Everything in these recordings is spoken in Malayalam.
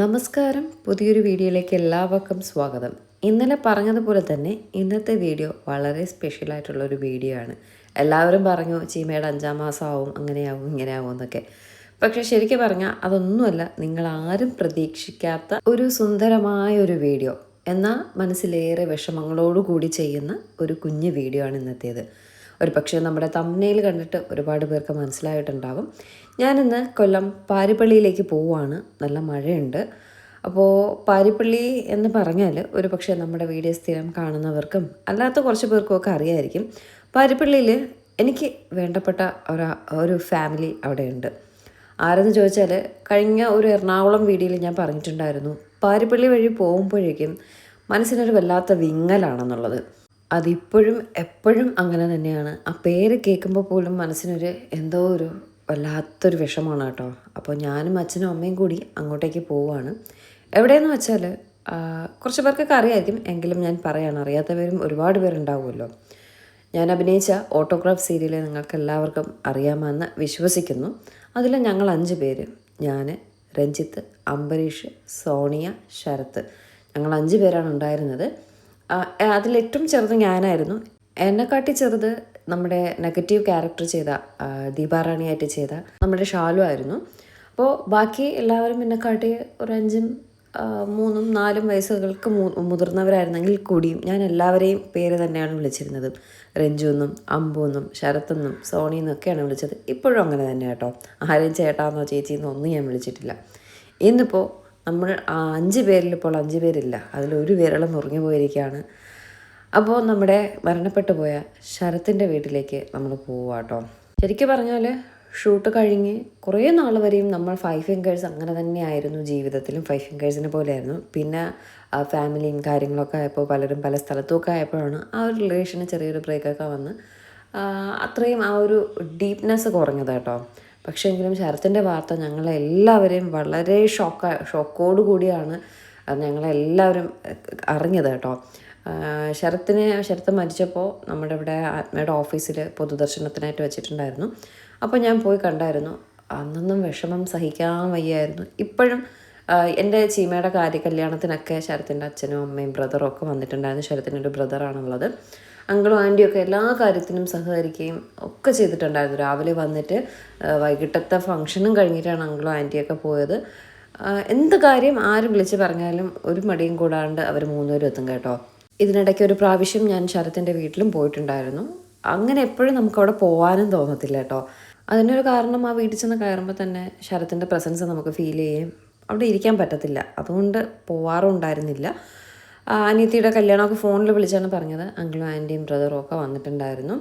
നമസ്കാരം. പുതിയൊരു വീഡിയോയിലേക്ക് എല്ലാവർക്കും സ്വാഗതം. ഇന്നലെ പറഞ്ഞതുപോലെ തന്നെ ഇന്നത്തെ വീഡിയോ വളരെ സ്പെഷ്യൽ ആയിട്ടുള്ള ഒരു വീഡിയോ ആണ്. എല്ലാവരും പറഞ്ഞു ചീമയുടെ അഞ്ചാം ആവും അങ്ങനെയാവും ഇങ്ങനെയാവും എന്നൊക്കെ. പക്ഷേ ശരിക്കും പറഞ്ഞാൽ അതൊന്നുമല്ല നിങ്ങൾ ആരും പ്രതീക്ഷിക്കാത്ത ഒരു സുന്ദരമായ ഒരു വീഡിയോ. എന്നാൽ മനസ്സിലേറെ വിഷമങ്ങളോടുകൂടി ചെയ്യുന്ന ഒരു കുഞ്ഞു വീഡിയോ ആണ് ഇന്നത്തേത്. ഒരു പക്ഷേ നമ്മുടെ തമ്മനയിൽ കണ്ടിട്ട് ഒരുപാട് പേർക്ക് മനസ്സിലായിട്ടുണ്ടാവും. ഞാനിന്ന് കൊല്ലം പാരിപ്പള്ളിയിലേക്ക് പോവുകയാണ്. നല്ല മഴയുണ്ട്. അപ്പോൾ പാരിപ്പള്ളി എന്ന് പറഞ്ഞാൽ ഒരു പക്ഷേ നമ്മുടെ വീഡിയോ സ്ഥിരം കാണുന്നവർക്കും അല്ലാത്ത കുറച്ച് പേർക്കും ഒക്കെ അറിയായിരിക്കും. പാരിപ്പള്ളിയിൽ എനിക്ക് വേണ്ടപ്പെട്ട ഒരു ഒരു ഫാമിലി അവിടെയുണ്ട്. ആരെന്ന് ചോദിച്ചാൽ കഴിഞ്ഞ ഒരു എറണാകുളം വീഡിയോയിൽ ഞാൻ പറഞ്ഞിട്ടുണ്ടായിരുന്നു. പാരിപ്പള്ളി വഴി പോകുമ്പോഴേക്കും മനസ്സിനൊരു വല്ലാത്ത വിങ്ങലാണെന്നുള്ളത്. അതിപ്പോഴും എപ്പോഴും അങ്ങനെ തന്നെയാണ്. ആ പേര് കേൾക്കുമ്പോൾ പോലും മനസ്സിനൊരു എന്തോ ഒരു വല്ലാത്തൊരു വിഷമമാണ് കേട്ടോ. അപ്പോൾ ഞാനും അച്ഛനും അമ്മയും കൂടി അങ്ങോട്ടേക്ക് പോവുകയാണ് എവിടെയെന്ന് വെച്ചാൽ കുറച്ച് പേർക്കൊക്കെ അറിയായിരിക്കും. എങ്കിലും ഞാൻ പറയാണ് അറിയാത്തവരും ഒരുപാട് പേരുണ്ടാവുമല്ലോ. ഞാൻ അഭിനയിച്ച ഓട്ടോഗ്രാഫ് സീരിയൽ നിങ്ങൾക്ക് എല്ലാവർക്കും അറിയാമെന്ന് വിശ്വസിക്കുന്നു. അതിൽ ഞങ്ങൾ അഞ്ച് പേര്. ഞാൻ രഞ്ജിത്ത് അംബരീഷ് സോണിയ ശരത്ത്. ഞങ്ങൾ അഞ്ച് പേരാണ് ഉണ്ടായിരുന്നത്. അതിലേറ്റവും ചെറുത് ഞാനായിരുന്നു. എന്നെക്കാട്ടി ചെറുത് നമ്മുടെ നെഗറ്റീവ് ക്യാരക്ടർ ചെയ്ത ദീപാറാണിയായിട്ട് ചെയ്ത നമ്മുടെ ഷാലു ആയിരുന്നു. അപ്പോൾ ബാക്കി എല്ലാവരും എന്നെക്കാട്ടി ഒരു അഞ്ചും മൂന്നും നാലും വയസ്സുകൾക്ക് മുതിർന്നവരായിരുന്നെങ്കിൽ കൂടിയും ഞാൻ എല്ലാവരെയും പേര് തന്നെയാണ് വിളിച്ചിരുന്നത്. രഞ്ജു എന്നും അമ്പു എന്നും ശരത് എന്നും സോണി എന്നൊക്കെയാണ് വിളിച്ചത്. ഇപ്പോഴും അങ്ങനെ തന്നെ കേട്ടോ. ആരെയും ചേട്ടാന്നോ ചേച്ചിന്നോ ഒന്നും ഞാൻ വിളിച്ചിട്ടില്ല. ഇന്നിപ്പോൾ നമ്മൾ അഞ്ച് പേരിൽ ഇപ്പോൾ അഞ്ച് പേരില്ല. അതിലൊരു വിരളം മുറിഞ്ഞു പോയിരിക്കുകയാണ്. അപ്പോൾ നമ്മുടെ മരണപ്പെട്ടു പോയ ശരത്തിന്റെ വീട്ടിലേക്ക് നമ്മൾ പോവാട്ടോ ശരിക്കും പറഞ്ഞാൽ ഷൂട്ട് കഴിഞ്ഞ് കുറേ നാൾ വരെയും നമ്മൾ ഫൈവ് ഫിംഗേഴ്സ് അങ്ങനെ തന്നെയായിരുന്നു ജീവിതത്തിലും ഫൈവ് ഫിംഗേഴ്സിനെ പോലെയായിരുന്നു. പിന്നെ ഫാമിലിയും കാര്യങ്ങളൊക്കെ ആയപ്പോൾ പലരും പല സ്ഥലത്തുമൊക്കെ ആയപ്പോഴാണ് ആ ഒരു റിലേഷന് ചെറിയൊരു ബ്രേക്കൊക്കെ വന്ന് അത്രയും ആ ഒരു ഡീപ്നെസ് കുറഞ്ഞത് കേട്ടോ പക്ഷേ എങ്കിലും ശരത്തിന്റെ വാർത്ത ഞങ്ങളെല്ലാവരെയും വളരെ ഷോക്ക ഷോക്കോടു കൂടിയാണ് ഞങ്ങളെല്ലാവരും അറിഞ്ഞത് കേട്ടോ ശരത്തിനെ ശരത്ത് മരിച്ചപ്പോൾ നമ്മുടെ ഇവിടെ ആത്മയുടെ ഓഫീസിൽ പൊതുദർശനത്തിനായിട്ട് വെച്ചിട്ടുണ്ടായിരുന്നു. അപ്പോൾ ഞാൻ പോയി കണ്ടായിരുന്നു. അന്നൊന്നും വിഷമം സഹിക്കാൻ വയ്യായിരുന്നു. ഇപ്പോഴും എന്റെ ചീമയുടെ കാര്യ കല്യാണത്തിനൊക്കെ ശരത്തിന്റെ അച്ഛനും അമ്മയും ബ്രദറും ഒക്കെ വന്നിട്ടുണ്ടായിരുന്നു. ശരത്തിന്റെ ഒരു ബ്രദറാണുള്ളത്. അങ്കിളും ആന്റിയും ഒക്കെ എല്ലാ കാര്യത്തിനും സഹകരിക്കുകയും ഒക്കെ ചെയ്തിട്ടുണ്ടായിരുന്നു. രാവിലെ വന്നിട്ട് വൈകിട്ടത്തെ ഫംഗ്ഷനും കഴിഞ്ഞിട്ടാണ് അങ്കിളും ആന്റിയൊക്കെ പോയത്. എന്ത് കാര്യം ആരും വിളിച്ച് പറഞ്ഞാലും ഒരു മടിയും കൂടാണ്ട് അവർ മൂന്നുപേരും എത്തും കേട്ടോ. ഇതിനിടയ്ക്ക് ഒരു പ്രാവശ്യം ഞാൻ ശരത്തിന്റെ വീട്ടിലും പോയിട്ടുണ്ടായിരുന്നു. അങ്ങനെ എപ്പോഴും നമുക്ക് അവിടെ പോകാനും തോന്നത്തില്ല കേട്ടോ. അതിനൊരു കാരണം ആ വീട്ടിൽ ചെന്ന് കയറുമ്പോൾ തന്നെ ശരത്തിന്റെ പ്രസൻസ് നമുക്ക് ഫീൽ ചെയ്യും. അവിടെ ഇരിക്കാൻ പറ്റത്തില്ല. അതുകൊണ്ട് പോവാറും ഉണ്ടായിരുന്നില്ല ആ, അനിയത്തിയുടെ കല്യാണമൊക്കെ ഫോണിൽ വിളിച്ചാണ് പറഞ്ഞത്. അങ്കിളും ആന്റിയും ബ്രദറും ഒക്കെ വന്നിട്ടുണ്ടായിരുന്നു.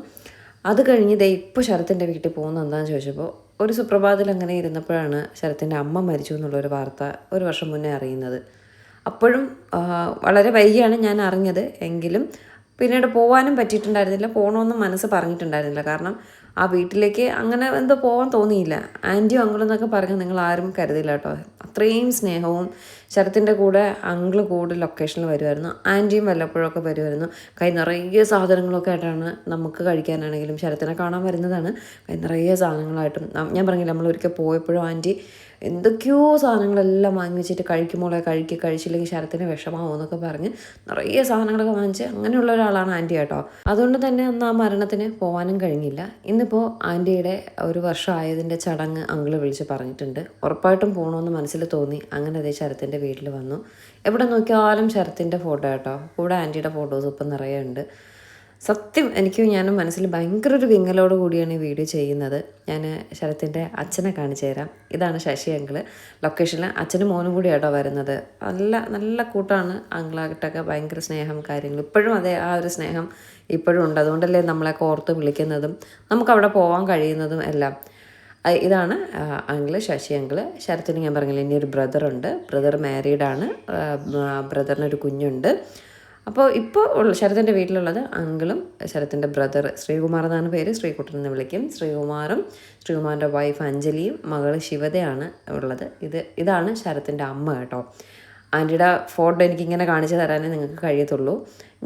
അത് കഴിഞ്ഞ് ദേ ഇപ്പോൾ ശരത്തിന്റെ വീട്ടിൽ പോകുന്ന എന്താണെന്ന് ചോദിച്ചപ്പോൾ ഒരു സുപ്രഭാതത്തിൽ അങ്ങനെ ഇരുന്നപ്പോഴാണ് ശരത്തിന്റെ അമ്മ മരിച്ചു എന്നുള്ളൊരു വാർത്ത ഒരു വർഷം മുന്നേ അറിയുന്നത്. അപ്പോഴും വളരെ വൈകിയാണ് ഞാൻ അറിഞ്ഞത് എങ്കിലും പിന്നീട് പോകാനും പറ്റിയിട്ടുണ്ടായിരുന്നില്ല. പോകണമെന്ന് മനസ്സ് പറഞ്ഞിട്ടുണ്ടായിരുന്നില്ല. കാരണം ആ വീട്ടിലേക്ക് അങ്ങനെ എന്തോ പോകാൻ തോന്നിയില്ല. ആന്റിയും അങ്കിളും എന്നൊക്കെ പറഞ്ഞ് നിങ്ങൾ ആരും കരുതില്ല കേട്ടോ. അത്രയും സ്നേഹവും ശരത്തിന്റെ കൂടെ അങ്കിൾ കൂടെ ലൊക്കേഷനിൽ വരുമായിരുന്നു ആന്റിയും വല്ലപ്പോഴൊക്കെ വരുമായിരുന്നു കൈ നിറയെ സാധനങ്ങളൊക്കെ ആയിട്ടാണ് നമുക്ക് കഴിക്കാനാണെങ്കിലും ശരത്തിനെ കാണാൻ വരുന്നതാണ്. കൈ നിറയെ സാധനങ്ങളായിട്ടും ഞാൻ പറഞ്ഞില്ല നമ്മൾ ഒരിക്കൽ പോയപ്പോഴും ആന്റി എന്തൊക്കെയോ സാധനങ്ങളെല്ലാം വാങ്ങി വെച്ചിട്ട് കഴിക്കുമ്പോളെ കഴിക്കുക കഴിച്ചില്ലെങ്കിൽ ശരത്തിന് വിഷമാവും എന്നൊക്കെ പറഞ്ഞ് നിറയെ സാധനങ്ങളൊക്കെ വാങ്ങിച്ച് അങ്ങനെയുള്ള ഒരാളാണ് ആന്റി കേട്ടോ അതുകൊണ്ട് തന്നെ അന്ന് ആ മരണത്തിന് പോകാനും കഴിഞ്ഞില്ല. ഇന്നിപ്പോൾ ആന്റിയുടെ ഒരു വർഷമായതിന്റെ ചടങ്ങ് അങ്കിൾ വിളിച്ച് പറഞ്ഞിട്ടുണ്ട്. ഉറപ്പായിട്ടും പോകണമെന്ന് മനസ്സിൽ തോന്നി. അങ്ങനെ അതേ ശരത്തിന്റെ വീട്ടിൽ വന്നു. എവിടെ നോക്കിയാലും ശരത്തിന്റെ ഫോട്ടോ കേട്ടോ. കൂടെ ആന്റിയുടെ ഫോട്ടോസ് ഇപ്പം നിറയെ ഉണ്ട്. സത്യം എനിക്ക് ഞാൻ മനസ്സിൽ ഭയങ്കര ഒരു വിങ്ങലോട് കൂടിയാണ് ഈ വീഡിയോ ചെയ്യുന്നത്. ഞാൻ ശരത്തിന്റെ അച്ഛനെ കാണിച്ചു തരാം. ഇതാണ് ശശി അങ്കിൾ. ലൊക്കേഷനിൽ അച്ഛനും മോനും കൂടി കേട്ടോ വരുന്നത്. നല്ല നല്ല കൂട്ടാണ് അങ്കിളായിട്ടൊക്കെ ഭയങ്കര സ്നേഹം കാര്യങ്ങൾ. ഇപ്പോഴും അതേ ആ ഒരു സ്നേഹം ഇപ്പോഴും ഉണ്ട്. അതുകൊണ്ടല്ലേ നമ്മളെ ഓർത്ത് വിളിക്കുന്നതും നമുക്കവിടെ പോകാൻ കഴിയുന്നതും എല്ലാം. ഇതാണ് അങ്കിൾ ശശി അങ്കിൾ. ശരത്തിന് ഞാൻ പറഞ്ഞില്ല ഇനി ഒരു ബ്രദറുണ്ട് ബ്രദർ മാരീഡാണ് ബ്രദറിനൊരു കുഞ്ഞുണ്ട്. അപ്പോൾ ഇപ്പോൾ ഉള്ള ശരത്തിന്റെ വീട്ടിലുള്ളത് അങ്കിളും ശരത്തിന്റെ ബ്രദർ ശ്രീകുമാർ എന്നാണ് പേര്. ശ്രീകുട്ടൻ എന്ന് വിളിക്കും. ശ്രീകുമാറും ശ്രീകുമാറിന്റെ വൈഫ് അഞ്ജലിയും മകൾ ശിവതയാണ് ഉള്ളത്. ഇത് ഇതാണ് ശരത്തിന്റെ അമ്മ കേട്ടോ. ആന്റിയുടെ ഫോട്ടോ എനിക്കിങ്ങനെ കാണിച്ചു തരാനേ നിങ്ങൾക്ക് കഴിയത്തുള്ളൂ.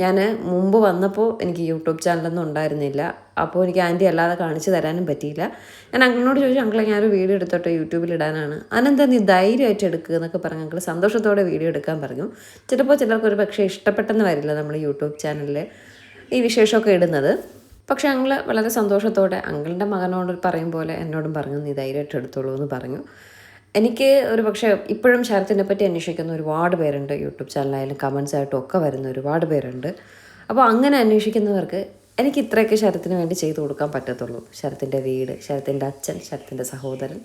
ഞാൻ മുമ്പ് വന്നപ്പോൾ എനിക്ക് യൂട്യൂബ് ചാനലൊന്നും ഉണ്ടായിരുന്നില്ല. അപ്പോൾ എനിക്ക് ആന്റി അല്ലാതെ കാണിച്ചു തരാനും പറ്റിയില്ല. ഞാൻ അങ്കിളിനോട് ചോദിച്ചു അങ്കിളെ ഞാനൊരു വീഡിയോ എടുത്തോട്ടെ യൂട്യൂബിൽ ഇടാനാണ്? അതിനെന്താ നീ ധൈര്യമായിട്ട് എടുക്കുക എന്നൊക്കെ പറഞ്ഞു അങ്കിൾ സന്തോഷത്തോടെ വീഡിയോ എടുക്കാൻ പറഞ്ഞു. ചിലപ്പോൾ ചിലർക്ക് ഒരു പക്ഷേ ഇഷ്ടപ്പെട്ടെന്ന് വരില്ല നമ്മൾ യൂട്യൂബ് ചാനലിൽ ഈ വിശേഷമൊക്കെ ഇടുന്നത്. പക്ഷേ അങ്കിൾ വളരെ സന്തോഷത്തോടെ അങ്കിളിന്റെ മകനോട് പറയും പോലെ എന്നോടും പറഞ്ഞു നീ ധൈര്യമായിട്ട് എടുത്തോളൂ എന്ന് പറഞ്ഞു. എനിക്ക് ഒരു പക്ഷേ ഇപ്പോഴും ശരത്തിനെ പറ്റി അന്വേഷിക്കുന്ന ഒരുപാട് പേരുണ്ട്. യൂട്യൂബ് ചാനലായാലും കമൻസ് ആയിട്ടും ഒക്കെ വരുന്ന ഒരുപാട് പേരുണ്ട്. അപ്പോൾ അങ്ങനെ അന്വേഷിക്കുന്നവർക്ക് എനിക്ക് ഇത്രയൊക്കെ ശരത്തിന് വേണ്ടി ചെയ്തു കൊടുക്കാൻ പറ്റത്തുള്ളൂ. ശരത്തിന്റെ വീട് ശരത്തിന്റെ അച്ഛൻ ശരത്തിന്റെ സഹോദരൻ.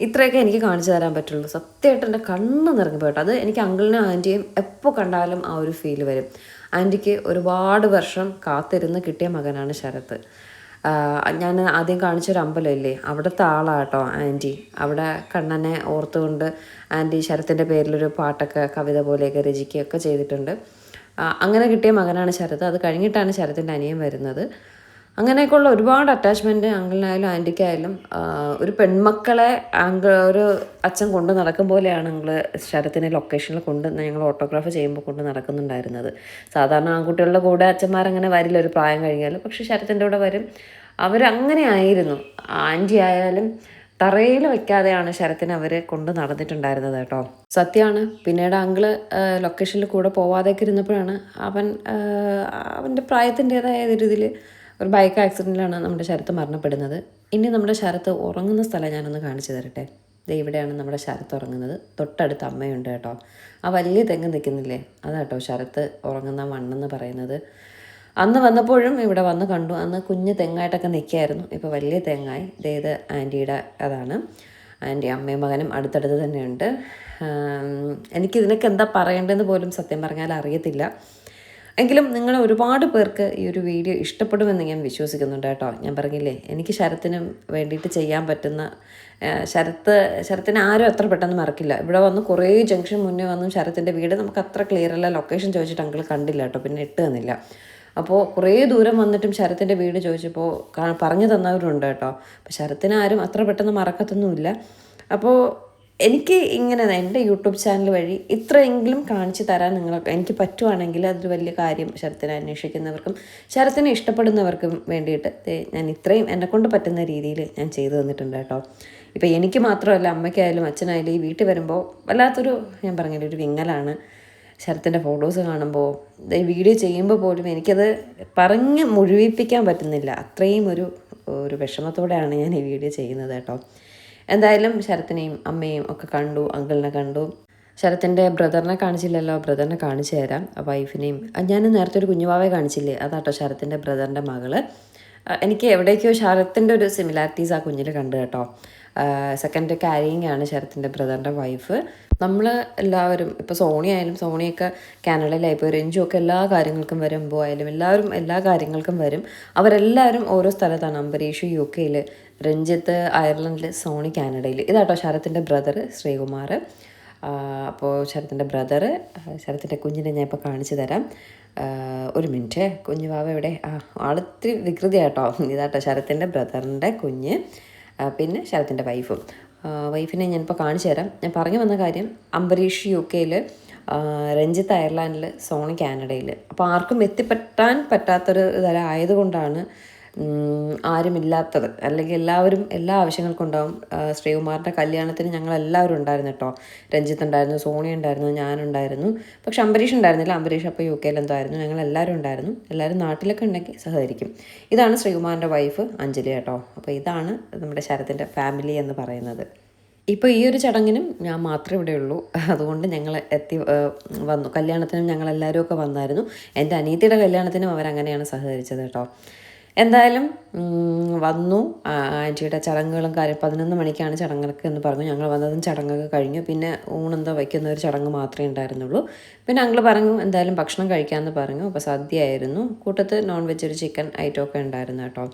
ഇത്രയൊക്കെ എനിക്ക് കാണിച്ചു തരാൻ പറ്റുള്ളൂ. സത്യമായിട്ട് എന്റെ കണ്ണ് പോയിട്ട് അത് എനിക്ക് അങ്കിളിനും ആന്റിയും എപ്പോൾ കണ്ടാലും ആ ഒരു ഫീൽ വരും. ആന്റിക്ക് ഒരുപാട് വർഷം കാത്തിരുന്ന് കിട്ടിയ മകനാണ് ശരത്ത്. ഞാൻ ആദ്യം കാണിച്ചൊരു അമ്പലമില്ലേ അവിടുത്തെ ആളാട്ടോ ആന്റി. അവിടെ കണ്ണനെ ഓർത്തുകൊണ്ട് ആന്റി ശരത്തിന്റെ പേരിലൊരു പാട്ടൊക്കെ കവിത പോലെയൊക്കെ രചിക്കുകയൊക്കെ ചെയ്തിട്ടുണ്ട്. അങ്ങനെ കിട്ടിയ മകനാണ് ശരത്. അത് കഴിഞ്ഞിട്ടാണ് ശരത്തിന്റെ അനിയൻ വരുന്നത്. അങ്ങനെയൊക്കെയുള്ള ഒരുപാട് അറ്റാച്ച്മെന്റ് അങ്കിളിനായാലും ആന്റിക്കായാലും ഒരു പെൺമക്കളെ അങ്കിൾ ഒരു അച്ഛൻ കൊണ്ട് നടക്കും പോലെയാണ് അങ്കിൾ ശരത്തിനെ ലൊക്കേഷനിൽ കൊണ്ട് ഞങ്ങൾ ഓട്ടോഗ്രാഫ് ചെയ്യുമ്പോൾ കൊണ്ട് നടക്കുന്നുണ്ടായിരുന്നത്. സാധാരണ ആൺകുട്ടികളുടെ കൂടെ അച്ഛന്മാരങ്ങനെ വരില്ല ഒരു പ്രായം കഴിഞ്ഞാൽ പക്ഷെ ശരത്തിന്റെ കൂടെ വരും. അവരങ്ങനെ ആയിരുന്നു. ആന്റി ആയാലും തറയിൽ വെക്കാതെയാണ് ശരത്തിനെ അവർ കൊണ്ട് നടന്നിട്ടുണ്ടായിരുന്നത് കേട്ടോ. സത്യമാണ് പിന്നീട് അങ്കിൾ ലൊക്കേഷനിൽ കൂടെ പോവാതെയൊക്കെ ഇരുന്നപ്പോഴാണ് അവൻ അവന്റെ പ്രായത്തിന്റെതായ രീതിയിൽ ഒരു ബൈക്ക് ആക്സിഡന്റിലാണ് നമ്മുടെ ശരത്ത് മരണപ്പെടുന്നത്. ഇനി നമ്മുടെ ശരത്ത് ഉറങ്ങുന്ന സ്ഥലം ഞാനൊന്ന് കാണിച്ചു തരട്ടെ? ദേ ഇവിടെയാണ് നമ്മുടെ ശരത്ത് ഉറങ്ങുന്നത്. തൊട്ടടുത്ത് അമ്മയുണ്ട് കേട്ടോ. ആ വലിയ തെങ്ങ് നിൽക്കുന്നില്ലേ? അതാട്ടോ ശരത്ത് ഉറങ്ങുന്ന മണ്ണെന്ന് പറയുന്നത്. അന്ന് വന്നപ്പോഴും ഇവിടെ വന്ന് കണ്ടു. അന്ന് കുഞ്ഞ് തെങ്ങായിട്ടൊക്കെ നിൽക്കുകയായിരുന്നു. ഇപ്പോൾ വലിയ തെങ്ങായി. ഇതേത് ആന്റിയുടെ അതാണ്. ആന്റി അമ്മയും മകനും അടുത്തടുത്ത് തന്നെയുണ്ട്. എനിക്കിതിനൊക്കെ എന്താ പറയേണ്ടതെന്ന് പോലും സത്യം പറഞ്ഞാൽ അറിയത്തില്ല. എങ്കിലും നിങ്ങൾ ഒരുപാട് പേർക്ക് ഈ ഒരു വീഡിയോ ഇഷ്ടപ്പെടുമെന്ന് ഞാൻ വിശ്വസിക്കുന്നുണ്ട് കേട്ടോ. ഞാൻ പറഞ്ഞില്ലേ എനിക്ക് ശരത്തിനും വേണ്ടിയിട്ട് ചെയ്യാൻ പറ്റുന്ന ശരത്ത് ശരത്തിനെ ആരും അത്ര പെട്ടെന്ന് മറക്കില്ല. ഇവിടെ വന്ന് കുറേ ജംഗ്ഷൻ മുന്നേ വന്നും ശരത്തിന്റെ വീട് നമുക്ക് അത്ര ക്ലിയർ അല്ല. ലൊക്കേഷൻ ചോദിച്ചിട്ട് അങ്കിൾ കണ്ടില്ല കേട്ടോ പിന്നെ ഇട്ട് തന്നില്ല. അപ്പോൾ കുറേ ദൂരം വന്നിട്ടും ശരത്തിന്റെ വീട് ചോദിച്ചപ്പോൾ പറഞ്ഞു തന്നവരുണ്ട് കേട്ടോ. അപ്പോൾ ശരത്തിനെ ആരും അത്ര പെട്ടെന്ന് മറക്കത്തൊന്നുമില്ല. അപ്പോൾ എനിക്ക് ഇങ്ങനെ എന്റെ യൂട്യൂബ് ചാനൽ വഴി ഇത്രയെങ്കിലും കാണിച്ചു തരാൻ നിങ്ങൾ എനിക്ക് പറ്റുവാണെങ്കിൽ അതൊരു വലിയ കാര്യം ശരത്തിനെ അന്വേഷിക്കുന്നവർക്കും ശരത്തിനെ ഇഷ്ടപ്പെടുന്നവർക്കും വേണ്ടിയിട്ട് ഞാൻ ഇത്രയും എന്നെ കൊണ്ട് പറ്റുന്ന രീതിയിൽ ഞാൻ ചെയ്തു തന്നിട്ടുണ്ട് കേട്ടോ. ഇപ്പം എനിക്ക് മാത്രമല്ല അമ്മയ്ക്കായാലും അച്ഛനായാലും ഈ വീട്ടിൽ വരുമ്പോൾ വല്ലാത്തൊരു ഞാൻ പറഞ്ഞില്ല ഒരു വിങ്ങലാണ്. ശരത്തിന്റെ ഫോട്ടോസ് കാണുമ്പോൾ ഈ വീഡിയോ ചെയ്യുമ്പോൾ പോലും എനിക്കത് പറഞ്ഞ് മുഴുവിപ്പിക്കാൻ പറ്റുന്നില്ല. അത്രയും ഒരു ഒരു വിഷമത്തോടെയാണ് ഞാൻ ഈ വീഡിയോ ചെയ്യുന്നത് കേട്ടോ. എന്തായാലും ശരത്തിനെയും അമ്മയും ഒക്കെ കണ്ടു അങ്കിളിനെ കണ്ടു. ശരത്തിന്റെ ബ്രദറിനെ കാണിച്ചില്ലല്ലോ ബ്രദറിനെ കാണിച്ചു തരാം. വൈഫിനെയും ഞാൻ നേരത്തെ ഒരു കുഞ്ഞുവാവെ കാണിച്ചില്ലേ? അതാട്ടോ ശരത്തിന്റെ ബ്രദറിന്റെ മകൾ. എനിക്ക് എവിടേക്കോ ശരത്തിന്റെ ഒരു സിമിലാരിറ്റീസ് ആ കുഞ്ഞിൽ കണ്ടു കേട്ടോ. സെക്കൻഡ് ക്യാരിയിങ് ആണ് ശരത്തിന്റെ ബ്രദറിന്റെ വൈഫ് നമ്മൾ എല്ലാവരും ഇപ്പോൾ സോണി ആയാലും സോണിയൊക്കെ കാനഡയിലായിപ്പോൾ രഞ്ജു ഒക്കെ എല്ലാ കാര്യങ്ങൾക്കും വരുമ്പോൾ ആയാലും എല്ലാവരും എല്ലാ കാര്യങ്ങൾക്കും വരും. അവരെല്ലാവരും ഓരോ സ്ഥലത്താണ് അംബരീഷ് യു കെയിൽ രഞ്ജിത്ത് അയർലൻഡിൽ സോണി കാനഡയിൽ ഇതാട്ടോ ശരത്തിന്റെ ബ്രദർ ശ്രീകുമാർ. അപ്പോൾ ശരത്തിന്റെ ബ്രദർ ശരത്തിന്റെ കുഞ്ഞിനെ ഞാൻ ഇപ്പോൾ കാണിച്ചു തരാം. ഒരു മിനിറ്റ്. കുഞ്ഞു വാവ എവിടെ? ആ ആളിത്തിരി വികൃതിയാട്ടോ. ഇതാട്ടോ ശരത്തിന്റെ ബ്രദറിന്റെ കുഞ്ഞ്. പിന്നെ ശരത്തിന്റെ വൈഫും. വൈഫിനെ ഞാനിപ്പോൾ കാണിച്ചു തരാം. ഞാൻ പറഞ്ഞു വന്ന കാര്യം അംബരീഷ് യു കെയിൽ രഞ്ജിത്ത് അയർലാൻഡിൽ സോണി കാനഡയിൽ അപ്പോൾ ആർക്കും എത്തിപ്പെട്ടാൻ പറ്റാത്തൊരു ഇതര ആയതുകൊണ്ടാണ് ആരുമില്ലാത്തത്. അല്ലെങ്കിൽ എല്ലാവരും എല്ലാ ആവശ്യങ്ങൾക്കും ഉണ്ടാവും. ശ്രീകുമാറിന്റെ കല്യാണത്തിന് ഞങ്ങൾ എല്ലാവരും ഉണ്ടായിരുന്നു കേട്ടോ. രഞ്ജിത്ത് ഉണ്ടായിരുന്നു സോണി ഉണ്ടായിരുന്നു ഞാനുണ്ടായിരുന്നു പക്ഷെ അംബരീഷ് ഉണ്ടായിരുന്നില്ല. അംബരീഷ് അപ്പോൾ യു കെയിൽ ഞങ്ങൾ എല്ലാവരും ഉണ്ടായിരുന്നു. എല്ലാവരും നാട്ടിലൊക്കെ ഉണ്ടെങ്കിൽ സഹകരിക്കും. ഇതാണ് ശ്രീകുമാറിന്റെ വൈഫ് അഞ്ജലി കേട്ടോ. അപ്പോൾ ഇതാണ് നമ്മുടെ ശരത്തിന്റെ ഫാമിലി എന്ന് പറയുന്നത്. ഇപ്പോൾ ഈ ഒരു ചടങ്ങിനും ഞാൻ മാത്രമേ ഇവിടെ ഉള്ളൂ. അതുകൊണ്ട് ഞങ്ങൾ എത്തി വന്നു. കല്യാണത്തിനും ഞങ്ങളെല്ലാവരും ഒക്കെ വന്നായിരുന്നു. എന്റെ അനിയത്തിയുടെ കല്യാണത്തിനും അവരങ്ങനെയാണ് സഹകരിച്ചത് കേട്ടോ. എന്തായാലും വന്നു. ആന്റിയുടെ ചടങ്ങുകളും കാര്യം പതിനൊന്ന് മണിക്കാണ് ചടങ്ങൊക്കെ എന്ന് പറഞ്ഞു. ഞങ്ങൾ വന്നതും ചടങ്ങൊക്കെ കഴിഞ്ഞു. പിന്നെ ഊണെന്തോ വയ്ക്കുന്ന ഒരു ചടങ്ങ് മാത്രമേ ഉണ്ടായിരുന്നുള്ളൂ. പിന്നെ അങ്ങൾ പറഞ്ഞു എന്തായാലും ഭക്ഷണം കഴിക്കാമെന്ന് പറഞ്ഞു. അപ്പോൾ സദ്യ ആയിരുന്നു കൂട്ടത്ത് നോൺ വെജ് ഒരു ചിക്കൻ ഐറ്റം ഒക്കെ ഉണ്ടായിരുന്നു കേട്ടോ.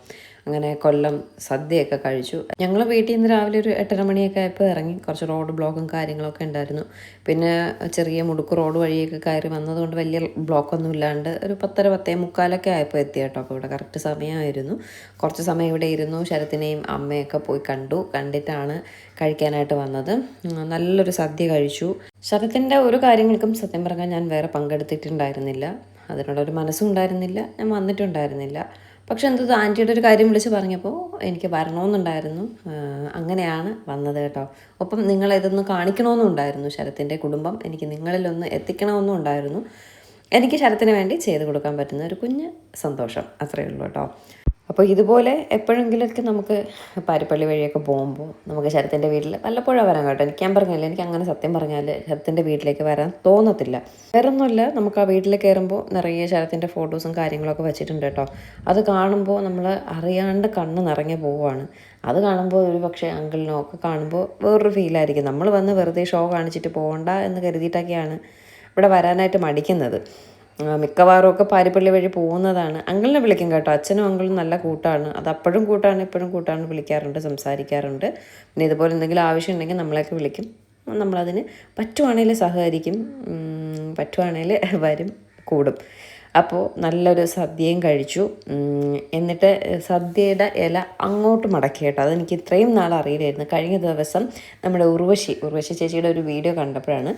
അങ്ങനെ കൊല്ലം സദ്യയൊക്കെ കഴിച്ചു. ഞങ്ങൾ വീട്ടിൽ നിന്ന് രാവിലെ ഒരു എട്ടര മണിയൊക്കെ ആയപ്പോൾ ഇറങ്ങി. കുറച്ച് റോഡ് ബ്ലോക്കും കാര്യങ്ങളൊക്കെ ഉണ്ടായിരുന്നു. പിന്നെ ചെറിയ മുടുക്ക് റോഡ് വഴിയൊക്കെ കയറി വന്നതുകൊണ്ട് വലിയ ബ്ലോക്കൊന്നും ഇല്ലാണ്ട് ഒരു പത്തര പത്തേ മുക്കാലൊക്കെ ആയപ്പോൾ എത്തി കേട്ടോ. അപ്പോൾ ഇവിടെ കറക്റ്റ് സമയമായിരുന്നു. കുറച്ച് സമയം ഇവിടെ ഇരുന്നു. ശരത്തിനെയും അമ്മയൊക്കെ പോയി കണ്ടു. കണ്ടിട്ടാണ് കഴിക്കാനായിട്ട് വന്നത്. നല്ലൊരു സദ്യ കഴിച്ചു. ശരത്തിന്റെ ഒരു കാര്യങ്ങൾക്കും സത്യം പറഞ്ഞാൽ ഞാൻ വേറെ പങ്കെടുത്തിട്ടുണ്ടായിരുന്നില്ല. അതിനുള്ളൊരു മനസ്സും ഉണ്ടായിരുന്നില്ല. ഞാൻ വന്നിട്ടുണ്ടായിരുന്നില്ല. പക്ഷെ എന്തോ ആന്റിയുടെ ഒരു കാര്യം വിളിച്ച് പറഞ്ഞപ്പോൾ എനിക്ക് വരണമെന്നുണ്ടായിരുന്നു. അങ്ങനെയാണ് വന്നത് കേട്ടോ. ഒപ്പം നിങ്ങളെ ഇതൊന്ന് കാണിക്കണമെന്നുണ്ടായിരുന്നു ശരത്തിന്റെ കുടുംബം. എനിക്ക് നിങ്ങളിലൊന്ന് എത്തിക്കണമെന്നും ഉണ്ടായിരുന്നു എനിക്ക് ശരത്തിന് വേണ്ടി ചെയ്ത് കൊടുക്കാൻ പറ്റുന്ന ഒരു കുഞ്ഞ് സന്തോഷം. അത്രയേ ഉള്ളൂ കേട്ടോ. അപ്പോൾ ഇതുപോലെ എപ്പോഴെങ്കിലുമൊക്കെ നമുക്ക് പാരിപ്പള്ളി വഴിയൊക്കെ പോകുമ്പോൾ നമുക്ക് ശരത്തിന്റെ വീട്ടിൽ വല്ലപ്പോഴും വരാൻ കേട്ടോ. എനിക്ക് ഞാൻ പറഞ്ഞില്ല എനിക്ക് അങ്ങനെ സത്യം പറഞ്ഞാൽ ശരത്തിന്റെ വീട്ടിലേക്ക് വരാൻ തോന്നത്തില്ല. വേറെ ഒന്നുമില്ല നമുക്ക് ആ വീട്ടിൽ കയറുമ്പോൾ നിറയെ ശരത്തിന്റെ ഫോട്ടോസും കാര്യങ്ങളൊക്കെ വെച്ചിട്ടുണ്ട് കേട്ടോ. അത് കാണുമ്പോൾ നമ്മൾ അറിയാണ്ട് കണ്ണ് നിറഞ്ഞു പോവുകയാണ്. അത് കാണുമ്പോൾ ഒരു പക്ഷേ അങ്കിളിനോ ഒക്കെ കാണുമ്പോൾ വേറൊരു ഫീലായിരിക്കും നമ്മൾ വന്ന് വെറുതെ ഷോ കാണിച്ചിട്ട് പോകണ്ട എന്ന് കരുതിയിട്ടൊക്കെയാണ് ഇവിടെ വരാനായിട്ട് മടിക്കുന്നത്. മിക്കവാറും ഒക്കെ പാരിപ്പള്ളി വഴി പോകുന്നതാണ്. അങ്കിളിനെ വിളിക്കും കേട്ടോ. അച്ഛനും അങ്കിളും നല്ല കൂട്ടാണ്. അത് അപ്പോഴും കൂട്ടാണ് ഇപ്പോഴും കൂട്ടാണ് വിളിക്കാറുണ്ട് സംസാരിക്കാറുണ്ട്. പിന്നെ ഇതുപോലെ എന്തെങ്കിലും ആവശ്യം ഉണ്ടെങ്കിൽ നമ്മളെയൊക്കെ വിളിക്കും. നമ്മളതിന് പറ്റുവാണെങ്കിൽ സഹകരിക്കും. പറ്റുവാണേൽ വരും കൂടും. അപ്പോൾ നല്ലൊരു സദ്യയും കഴിച്ചു. എന്നിട്ട് സദ്യയുടെ ഇല അങ്ങോട്ട് മടക്കി കേട്ടോ. അതെനിക്ക് ഇത്രയും നാൾ അറിയില്ലായിരുന്നു. കഴിഞ്ഞ ദിവസം നമ്മുടെ ഉർവശി ഉർവശി ചേച്ചിയുടെ ഒരു വീഡിയോ കണ്ടപ്പോഴാണ്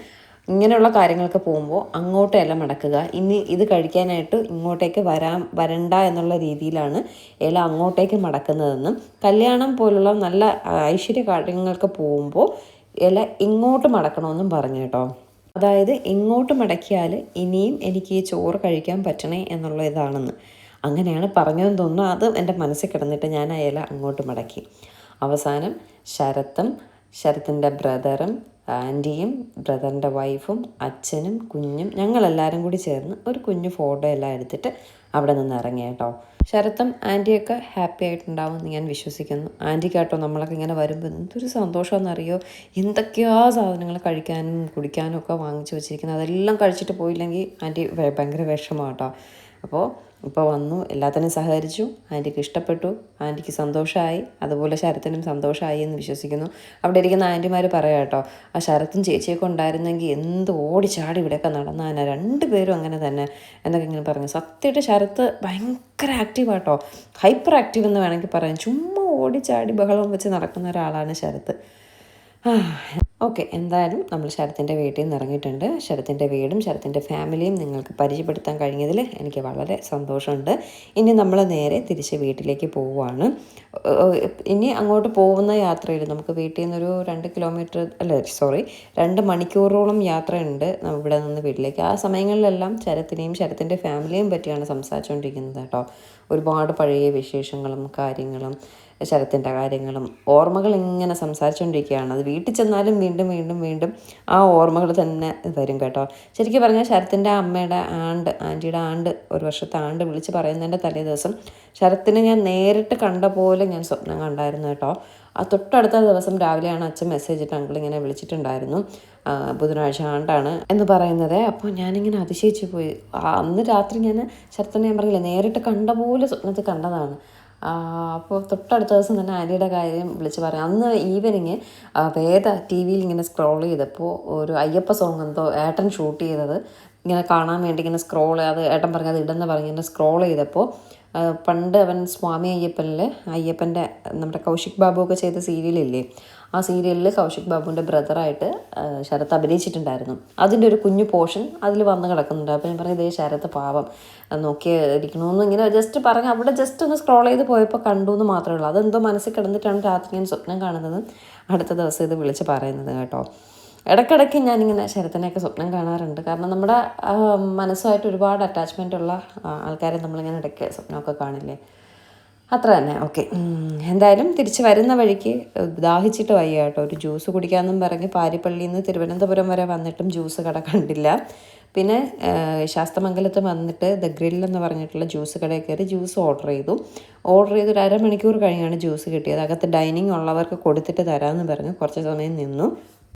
ഇങ്ങനെയുള്ള കാര്യങ്ങൾക്ക് പോകുമ്പോൾ അങ്ങോട്ടേല മടക്കുക. ഇനി ഇത് കഴിക്കാനായിട്ട് ഇങ്ങോട്ടേക്ക് വരാൻ വരണ്ട എന്നുള്ള രീതിയിലാണ് ഇല അങ്ങോട്ടേക്ക് മടക്കുന്നതെന്നും കല്യാണം പോലുള്ള നല്ല ഐശ്വര്യ കാര്യങ്ങൾക്ക് പോകുമ്പോൾ ഇല ഇങ്ങോട്ട് മടക്കണമെന്നും പറഞ്ഞു കേട്ടോ. അതായത് ഇങ്ങോട്ട് മടക്കിയാൽ ഇനിയും എനിക്ക് ഈ ചോറ് കഴിക്കാൻ പറ്റണേ എന്നുള്ള ഇതാണെന്ന്. അങ്ങനെയാണ് പറഞ്ഞതെന്ന് തോന്നുന്നു. അത് എന്റെ മനസ്സിൽ കിടന്നിട്ട് ഞാൻ ആ ഇല അങ്ങോട്ട് മടക്കി. അവസാനം ശരത്തും ശരത്തിന്റെ ബ്രദറും ആന്റിയും ബ്രദറിന്റെ വൈഫും അച്ഛനും കുഞ്ഞും ഞങ്ങളെല്ലാവരും കൂടി ചേർന്ന് ഒരു കുഞ്ഞു ഫോട്ടോ എല്ലാം എടുത്തിട്ട് അവിടെ നിന്ന് ഇറങ്ങി കേട്ടോ ശരത്തും ആന്റിയൊക്കെ ഹാപ്പി ആയിട്ടുണ്ടാവും എന്ന് ഞാൻ വിശ്വസിക്കുന്നു. ആന്റി കേട്ടോ നമ്മളൊക്കെ ഇങ്ങനെ വരുമ്പോൾ എന്തൊരു സന്തോഷമെന്നറിയോ എന്തൊക്കെയോ സാധനങ്ങൾ കഴിക്കാനും കുടിക്കാനും ഒക്കെ വാങ്ങിച്ചു വെച്ചിരിക്കുന്നത്. അതെല്ലാം കഴിച്ചിട്ട് പോയില്ലെങ്കിൽ ആന്റി ഭയങ്കര വിഷമാട്ടോ അപ്പോൾ ഇപ്പോൾ വന്നു എല്ലാത്തിനും സഹകരിച്ചു ആന്റിക്ക് ഇഷ്ടപ്പെട്ടു ആന്റിക്ക് സന്തോഷമായി അതുപോലെ ശരത്തിനും സന്തോഷമായി എന്ന് വിശ്വസിക്കുന്നു. അവിടെ ഇരിക്കുന്ന ആന്റിമാർ പറയാം കേട്ടോ ആ ശരത്തും ചേച്ചിയൊക്കെ ഉണ്ടായിരുന്നെങ്കിൽ എന്ത് ഓടിച്ചാടി ഇവിടെയൊക്കെ നടന്നാന രണ്ടുപേരും അങ്ങനെ തന്നെ എന്നൊക്കെ ഇങ്ങനെ പറഞ്ഞു. സത്യമായിട്ട് ശരത്ത് ഭയങ്കര ആക്റ്റീവ് ആട്ടോ ഹൈപ്പർ ആക്റ്റീവ് എന്ന് വേണമെങ്കിൽ പറയാം. ചുമ്മാ ഓടിച്ചാടി ബഹളം വെച്ച് നടക്കുന്ന ഒരാളാണ് ശരത്ത്. ഓക്കെ എന്തായാലും നമ്മൾ ശരത്തിന്റെ വീട്ടിൽ നിന്ന് ഇറങ്ങിയിട്ടുണ്ട്. ശരത്തിന്റെ വീടും ശരത്തിന്റെ ഫാമിലിയും നിങ്ങൾക്ക് പരിചയപ്പെടുത്താൻ കഴിഞ്ഞതിൽ എനിക്ക് വളരെ സന്തോഷമുണ്ട്. ഇനി നമ്മൾ നേരെ തിരിച്ച് വീട്ടിലേക്ക് പോവുകയാണ്. ഇനി അങ്ങോട്ട് പോകുന്ന യാത്രയിൽ നമുക്ക് വീട്ടിൽ നിന്നൊരു രണ്ട് കിലോമീറ്റർ അല്ല സോറി രണ്ട് മണിക്കൂറോളം യാത്രയുണ്ട് ഇവിടെ നിന്ന് വീട്ടിലേക്ക്. ആ സമയങ്ങളിലെല്ലാം ശരത്തിനെയും ശരത്തിന്റെ ഫാമിലിയെയും പറ്റിയാണ് സംസാരിച്ചുകൊണ്ടിരിക്കുന്നത് കേട്ടോ. ഒരുപാട് പഴയ വിശേഷങ്ങളും കാര്യങ്ങളും ശരത്തിന്റെ കാര്യങ്ങളും ഓർമ്മകൾ ഇങ്ങനെ സംസാരിച്ചുകൊണ്ടിരിക്കുകയാണ്. അത് വീട്ടിൽ ചെന്നാലും വീണ്ടും വീണ്ടും വീണ്ടും ആ ഓർമ്മകൾ തന്നെ വരും കേട്ടോ. ശരിക്കും പറഞ്ഞാൽ ശരത്തിന്റെ അമ്മയുടെ ആണ്ട് ആന്റിയുടെ ആണ്ട് ഒരു വർഷത്തെ ആണ്ട് വിളിച്ച് പറയുന്നതിന്റെ തലേ ദിവസം ശരത്തിനെ ഞാൻ നേരിട്ട് കണ്ട പോലെ ഞാൻ സ്വപ്നം കണ്ടായിരുന്നു കേട്ടോ. ആ തൊട്ടടുത്ത ദിവസം രാവിലെയാണ് അച്ഛൻ മെസ്സേജ് ഇട്ട് അങ്കിൾ ഇങ്ങനെ വിളിച്ചിട്ടുണ്ടായിരുന്നു. ബുധനാഴ്ച ആണ്ടാണ് എന്ന് പറയുന്നത്. അപ്പോൾ ഞാനിങ്ങനെ അതിശയിച്ചു പോയി. അന്ന് രാത്രി ഞാൻ ശരത്തിനെ ഞാൻ പറഞ്ഞില്ല നേരിട്ട് കണ്ട പോലെ സ്വപ്നത്തിൽ കണ്ടതാണ്. അപ്പോൾ തൊട്ടടുത്ത ദിവസം തന്നെ ആന്റിയുടെ കാര്യം വിളിച്ച് പറയാം അന്ന് ഈവനിങ് വേദ ടി വിയിൽ ഇങ്ങനെ സ്ക്രോൾ ചെയ്തപ്പോൾ ഒരു അയ്യപ്പ സോങ് എന്തോ ഏട്ടൻ ഷൂട്ട് ചെയ്തത്. ഇങ്ങനെ കാണാൻ വേണ്ടി ഇങ്ങനെ സ്ക്രോൾ അത് ഏട്ടൻ പറഞ്ഞത് ഇടെന്ന് പറഞ്ഞ് ഇങ്ങനെ സ്ക്രോൾ ചെയ്തപ്പോൾ പണ്ട് അവൻ സ്വാമി അയ്യപ്പനിൽ അയ്യപ്പന്റെ നമ്മുടെ കൗശിക് ബാബു ഒക്കെ ചെയ്ത സീരിയലില്ലേ ആ സീരിയലിൽ കൗശിക് ബാബുവിന്റെ ബ്രദറായിട്ട് ശരത്ത് അഭിനയിച്ചിട്ടുണ്ടായിരുന്നു. അതിന്റെ ഒരു കുഞ്ഞു പോർഷൻ അതിൽ വന്ന് കിടക്കുന്നുണ്ട്. അപ്പോൾ ഞാൻ പറഞ്ഞു ഇതേ ശരത്ത് പാവം. നോക്കി ഇരിക്കണമെന്ന് ഇങ്ങനെ ജസ്റ്റ് പറഞ്ഞ് അവിടെ ജസ്റ്റ് ഒന്ന് സ്ക്രോൾ ചെയ്ത് പോയപ്പോൾ കണ്ടു എന്ന് മാത്രമേ ഉള്ളൂ. അതെന്തോ മനസ്സിൽ കിടന്നിട്ടാണ് രാത്രി ഞാൻ സ്വപ്നം കാണുന്നത്. അടുത്ത ദിവസം ഇത് വിളിച്ച് പറയുന്നത് കേട്ടോ. ഇടയ്ക്കിടയ്ക്ക് ഞാനിങ്ങനെ ശരത്തിനെയൊക്കെ സ്വപ്നം കാണാറുണ്ട്. കാരണം നമ്മുടെ മനസ്സുമായിട്ട് ഒരുപാട് അറ്റാച്ച്മെന്റ് ഉള്ള ആൾക്കാരെ നമ്മളിങ്ങനെ ഇടയ്ക്ക് സ്വപ്നമൊക്കെ കാണില്ലേ? അത്ര തന്നെ. ഓക്കെ. എന്തായാലും തിരിച്ച് വരുന്ന വഴിക്ക് ദാഹിച്ചിട്ട് വയ്യ കേട്ടോ. ഒരു ജ്യൂസ് കുടിക്കാമെന്നും പറഞ്ഞ് പാരിപ്പള്ളിയിൽ നിന്ന് തിരുവനന്തപുരം വരെ വന്നിട്ടും ജ്യൂസ് കട കണ്ടില്ല. പിന്നെ ശാസ്തമംഗലത്ത് വന്നിട്ട് ദ ഗ്രിൽ എന്ന് പറഞ്ഞിട്ടുള്ള ജ്യൂസ് കടയിൽ കയറി ജ്യൂസ് ഓർഡർ ചെയ്തു. ഓർഡർ ചെയ്ത് ഒരു അരമണിക്കൂർ കഴിഞ്ഞാണ് ജ്യൂസ് കിട്ടിയത്. അകത്ത് ഡൈനിങ് ഉള്ളവർക്ക് കൊടുത്തിട്ട് തരാമെന്ന് പറഞ്ഞ് കുറച്ച് സമയം നിന്നു.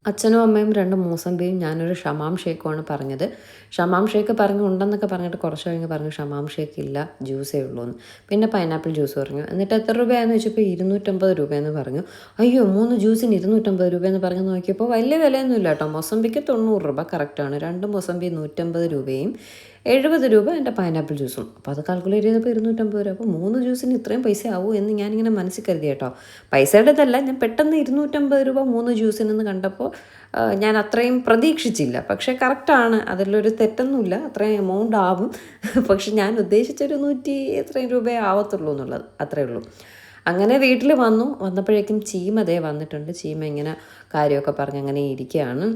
അച്ഛനും അമ്മയും രണ്ട് മൂസമ്പിയും ഞാനൊരു ഷമാം ഷേക്കുമാണ് പറഞ്ഞത്. ഷമാം ഷേക്ക് പറഞ്ഞു ഉണ്ടെന്നൊക്കെ പറഞ്ഞിട്ട് കുറച്ച് കഴിഞ്ഞ് പറഞ്ഞു ഷമാം ഷേക്ക് ഇല്ല ജ്യൂസേ ഉള്ളൂ എന്ന്. പിന്നെ പൈനാപ്പിൾ ജ്യൂസ് പറഞ്ഞു. എന്നിട്ട് എത്ര രൂപയാണെന്ന് വെച്ചപ്പോൾ ഇരുന്നൂറ്റമ്പത് രൂപയെന്ന് പറഞ്ഞു. അയ്യോ മൂന്ന് ജ്യൂസിന് ഇരുന്നൂറ്റമ്പത് രൂപയെന്ന് പറഞ്ഞു നോക്കിയപ്പോൾ വലിയ വിലയൊന്നുമില്ല കേട്ടോ. മൊസമ്പിക്ക് തൊണ്ണൂറ് രൂപ കറക്റ്റാണ്. രണ്ട് മൊസമ്പി നൂറ്റമ്പത് രൂപയും എഴുപത് രൂപ എന്റെ പൈനാപ്പിൾ ജ്യൂസും അപ്പോൾ അത് കാൽക്കുലേറ്റ് ചെയ്തപ്പോൾ ഇരുന്നൂറ്റമ്പത് രൂപ. അപ്പോൾ മൂന്ന് ജ്യൂസിന് ഇത്രയും പൈസ ആവുമോ എന്ന് ഞാനിങ്ങനെ മനസ്സിൽ കരുതി കേട്ടോ പൈസയുടേതല്ല ഞാൻ പെട്ടെന്ന് ഇരുന്നൂറ്റമ്പത് രൂപ മൂന്ന് ജ്യൂസിനെന്ന് കണ്ടപ്പോൾ ഞാൻ അത്രയും പ്രതീക്ഷിച്ചില്ല. പക്ഷേ കറക്റ്റാണ് അതിലൊരു തെറ്റൊന്നുമില്ല. അത്രയും എമൗണ്ട് ആവും. പക്ഷെ ഞാൻ ഉദ്ദേശിച്ചൊരു നൂറ്റി എത്രയും രൂപയേ ആവത്തുള്ളൂ എന്നുള്ളത്. അത്രയേ ഉള്ളൂ. അങ്ങനെ വീട്ടിൽ വന്നു. വന്നപ്പോഴേക്കും ചീമതേ വന്നിട്ടുണ്ട്. ചീമ ഇങ്ങനെ കാര്യമൊക്കെ പറഞ്ഞ് അങ്ങനെ ഇരിക്കുകയാണ്.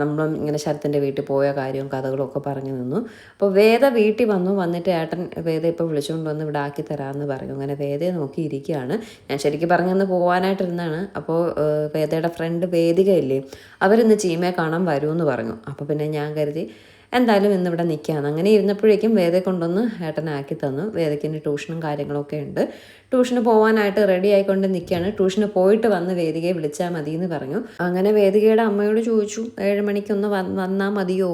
നമ്മളും ഇങ്ങനെ ശരത്തിന്റെ വീട്ടിൽ പോയ കാര്യവും കഥകളും ഒക്കെ പറഞ്ഞു നിന്നു. അപ്പോൾ വേദ വീട്ടിൽ വന്നു. വന്നിട്ട് ഏട്ടൻ വേദ ഇപ്പോൾ വിളിച്ചുകൊണ്ട് വന്ന് ഇവിടെ ആക്കി തരാമെന്ന് പറഞ്ഞു. അങ്ങനെ വേദയെ നോക്കി ഇരിക്കുകയാണ്. ഞാൻ ശരിക്കും പറഞ്ഞെന്ന് പോകാനായിട്ടിരുന്നാണ് അപ്പോൾ വേദയുടെ ഫ്രണ്ട് വേദികയില്ലേ അവരിന്ന് ചീമയെ കാണാൻ വരുമെന്ന് പറഞ്ഞു. അപ്പോൾ പിന്നെ ഞാൻ കരുതി എന്തായാലും ഇന്ന് ഇവിടെ നിൽക്കുകയാണ് അങ്ങനെ ഇരുന്നപ്പോഴേക്കും വേദയെ കൊണ്ടൊന്ന് ഏട്ടനാക്കി തന്നു. വേദയ്ക്കിന്റെ ട്യൂഷനും കാര്യങ്ങളൊക്കെ ഉണ്ട്. ട്യൂഷന് പോകാനായിട്ട് റെഡി ആയിക്കൊണ്ട് നിൽക്കുകയാണ്. ട്യൂഷന് പോയിട്ട് വന്ന് വേദികയെ വിളിച്ചാൽ മതി എന്ന് പറഞ്ഞു. അങ്ങനെ വേദികയുടെ അമ്മയോട് ചോദിച്ചു ഏഴ് മണിക്കൊന്ന് വന്ന് വന്നാൽ മതിയോ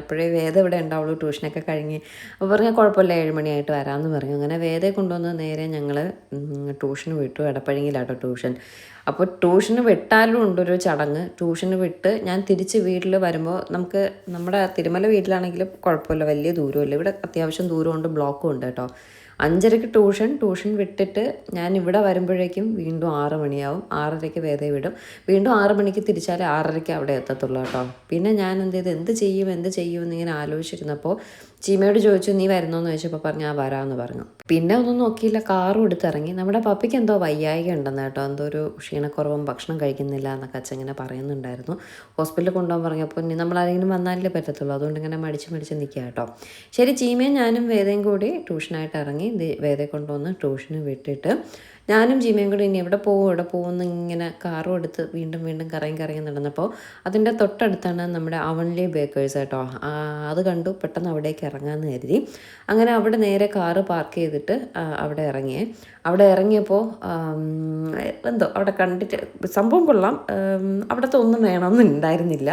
അപ്പോഴേ വേദ ഇവിടെ ഉണ്ടാവുള്ളൂ ട്യൂഷനൊക്കെ കഴിഞ്ഞ്. അപ്പോൾ പറഞ്ഞാൽ കുഴപ്പമില്ല ഏഴ് മണിയായിട്ട് വരാമെന്ന് പറഞ്ഞു. അങ്ങനെ വേദയെ കൊണ്ടുവന്ന് നേരെ ഞങ്ങൾ ട്യൂഷന് വിട്ടു ഇടപ്പഴങ്ങിയിലാട്ടോ ട്യൂഷൻ. അപ്പോൾ ട്യൂഷന് വിട്ടാലും ഉണ്ടൊരു ചടങ്ങ്. ട്യൂഷന് വിട്ട് ഞാൻ തിരിച്ച് വീട്ടിൽ വരുമ്പോൾ നമുക്ക് നമ്മുടെ തിരുമല വീട്ടിലാണെങ്കിലും കുഴപ്പമില്ല വലിയ ദൂരമില്ല. ഇവിടെ അത്യാവശ്യം ദൂരമുണ്ട് ബ്ലോക്കും ഉണ്ട് കേട്ടോ. അഞ്ചരയ്ക്ക് ട്യൂഷൻ ട്യൂഷൻ വിട്ടിട്ട് ഞാൻ ഇവിടെ വരുമ്പോഴേക്കും വീണ്ടും ആറ് മണിയാവും. ആറരയ്ക്ക് വേദയെ വിടും. വീണ്ടും ആറ് മണിക്ക് തിരിച്ചാലേ ആറരയ്ക്ക് അവിടെ എത്തത്തുള്ളൂ കേട്ടോ. പിന്നെ ഞാൻ എന്ത് ചെയ്ത്? എന്ത് ചെയ്യും? എന്ത് ചെയ്യും എന്നിങ്ങനെ ആലോചിച്ചിരുന്നപ്പോൾ ചീമയോട് ചോദിച്ചു നീ വരുന്നോന്ന് ചോദിച്ചപ്പോൾ പറഞ്ഞു ആ വരാമെന്ന് പറഞ്ഞു. പിന്നെ ഒന്നും നോക്കിയില്ല കാറും എടുത്തിറങ്ങി. നമ്മുടെ പപ്പിക്ക് എന്തോ വയ്യായിക ഉണ്ടെന്ന് കേട്ടോ. എന്തോ ഒരു ക്ഷീണക്കുറവും ഭക്ഷണം കഴിക്കുന്നില്ല എന്നൊക്കെ അച്ഛൻ ഇങ്ങനെ പറയുന്നുണ്ടായിരുന്നു. ഹോസ്പിറ്റലിൽ കൊണ്ടുപോകാൻ പറഞ്ഞപ്പോൾ ഇനി നമ്മൾ ആരെങ്കിലും വന്നാലേ പറ്റത്തുള്ളൂ. അതുകൊണ്ട് ഇങ്ങനെ മടിച്ച് മടിച്ച് നിൽക്കുക കേട്ടോ. ശരി ചീമയും ഞാനും വേദയും കൂടി ട്യൂഷനായിട്ട് ഇറങ്ങി വേദയെ കൊണ്ടുവന്ന് ട്യൂഷന് വിട്ടിട്ട് ഞാനും ജീമയും കൂടി ഇനി എവിടെ പോകും എവിടെ പോകുമെന്ന് ഇങ്ങനെ കാറും എടുത്ത് വീണ്ടും വീണ്ടും കറയും കറയും നടന്നപ്പോൾ അതിന്റെ തൊട്ടടുത്താണ് നമ്മുടെ അവൺലി ബേക്കേഴ്സ് കേട്ടോ. അത് കണ്ടു പെട്ടെന്ന് അവിടേക്ക് ഇറങ്ങാമെന്ന് കരുതി. അങ്ങനെ അവിടെ നേരെ കാറ് പാർക്ക് ചെയ്തിട്ട് അവിടെ ഇറങ്ങിയേ. അവിടെ ഇറങ്ങിയപ്പോൾ എന്തോ അവിടെ കണ്ടിട്ട് സംഭവം കൊള്ളാം. അവിടുത്തെ ഒന്നും വേണമെന്ന് ഉണ്ടായിരുന്നില്ല.